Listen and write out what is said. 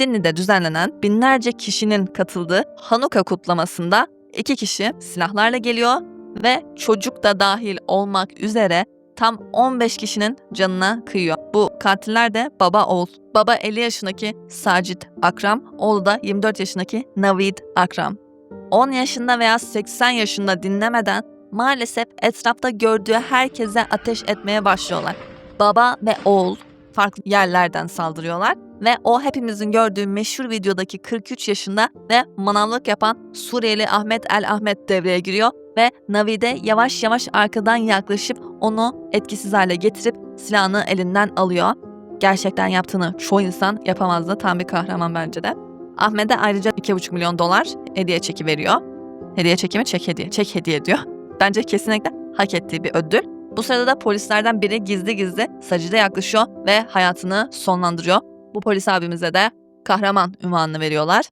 Sydney'de düzenlenen binlerce kişinin katıldığı Hanuka kutlamasında iki kişi silahlarla geliyor ve çocuk da dahil olmak üzere tam 15 kişinin canına kıyıyor. Bu katiller de baba oğul. Baba 50 yaşındaki Sacit Akram, oğlu da 24 yaşındaki Navid Akram. 10 yaşında veya 80 yaşında dinlemeden maalesef etrafta gördüğü herkese ateş etmeye başlıyorlar. Baba ve oğul farklı yerlerden saldırıyorlar ve o hepimizin gördüğü meşhur videodaki 43 yaşında ve manavlık yapan Suriyeli Ahmet El Ahmet devreye giriyor ve Navid'e yavaş yavaş arkadan yaklaşıp onu etkisiz hale getirip silahını elinden alıyor. Gerçekten yaptığını çoğu insan yapamazdı. Tam bir kahraman bence de. Ahmet'e ayrıca 2,5 milyon dolar hediye çeki veriyor. Hediye çeki mi? Çek hediye. Çek hediye diyor. Bence kesinlikle hak ettiği bir ödül. Bu sırada da polislerden biri gizli gizli Sacid'e yaklaşıyor ve hayatını sonlandırıyor. Bu polis abimize de kahraman ünvanını veriyorlar.